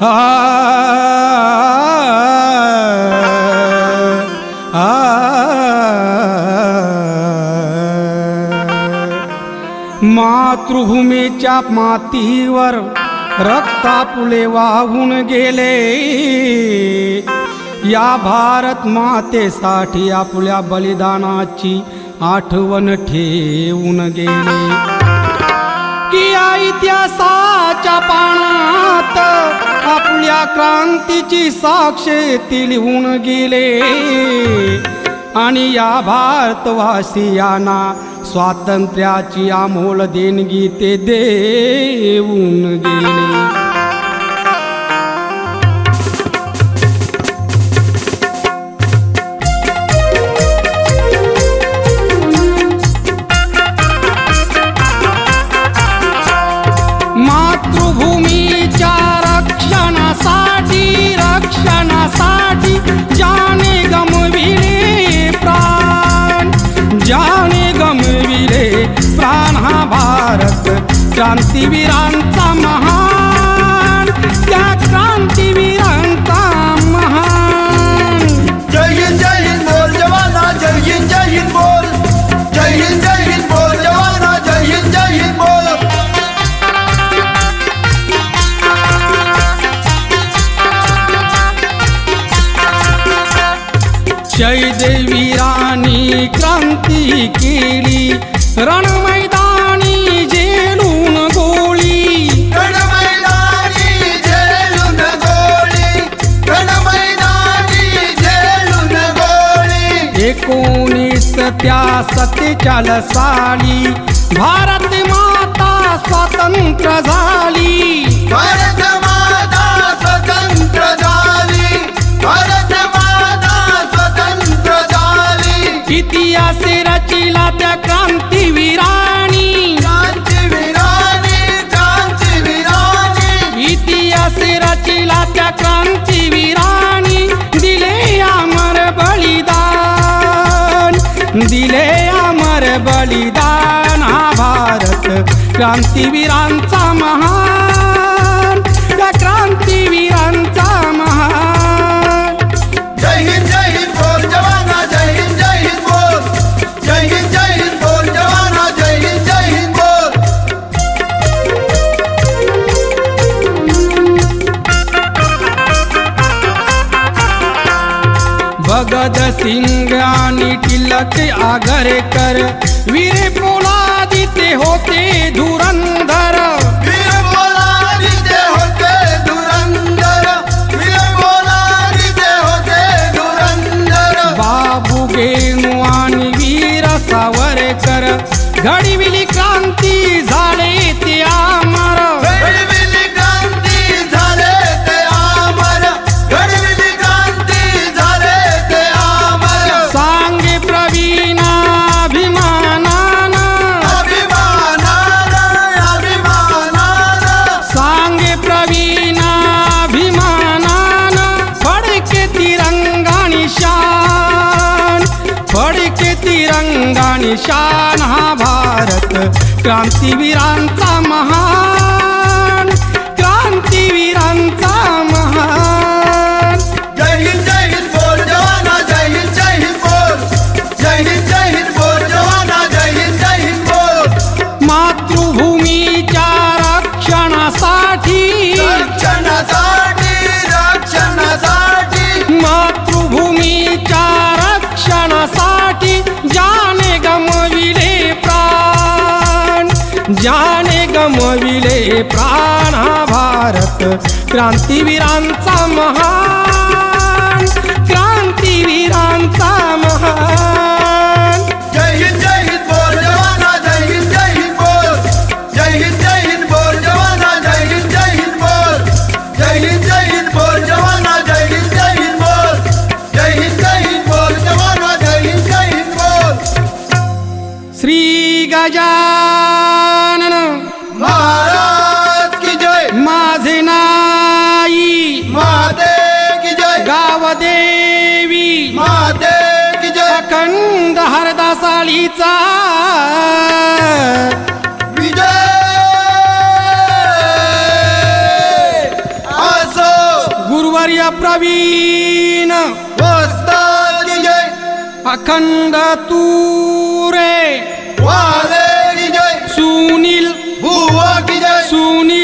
आ मातृभूमीच्या मातीवर रक्तापुले वाहून गेले. या भारत मातेसाठी आपल्या बलिदानाची आठवण ठेवून गेले. इतिहासाच्या पानात आपल्या क्रांतीची साक्ष ती लिहून गेले. आणि या भारतवासियांना स्वातंत्र्याची अमोल देणगी ते देऊन गेले. क्रांतीवीरांचा महान त्या क्रांतीवीरांचा महान। जय हिंद जय हिंद बोल जवाना जय हिंद जय हिंद बोल। जय हिंद जय हिंद बोल जवाना जय हिंद जय हिंद बोल। जयदेवीरानी क्रांती केली रणमैदानी साली भारत माता स्वतंत्र झाली भारत माता स्वतंत्र झाली भारत माता स्वतंत्र झाली इतिहास रचिला बलिदान हा भारत. क्रांतीवीरांचा महा भगत सिंग आणि टिलक आगरेकर वीरे पोलादी ते होते धुरंधर. होते बाबू गेनू आणि वीर सावरकर. घडविली क्रांती झाले. शान हा भारत. क्रांतीवीरांचा प्राण भारत क्रांतीवीरांचा महा हरदासालीचा विजय! असो! गुरुवर्य प्रवीण! अखंड तूरे! सुनील सुनील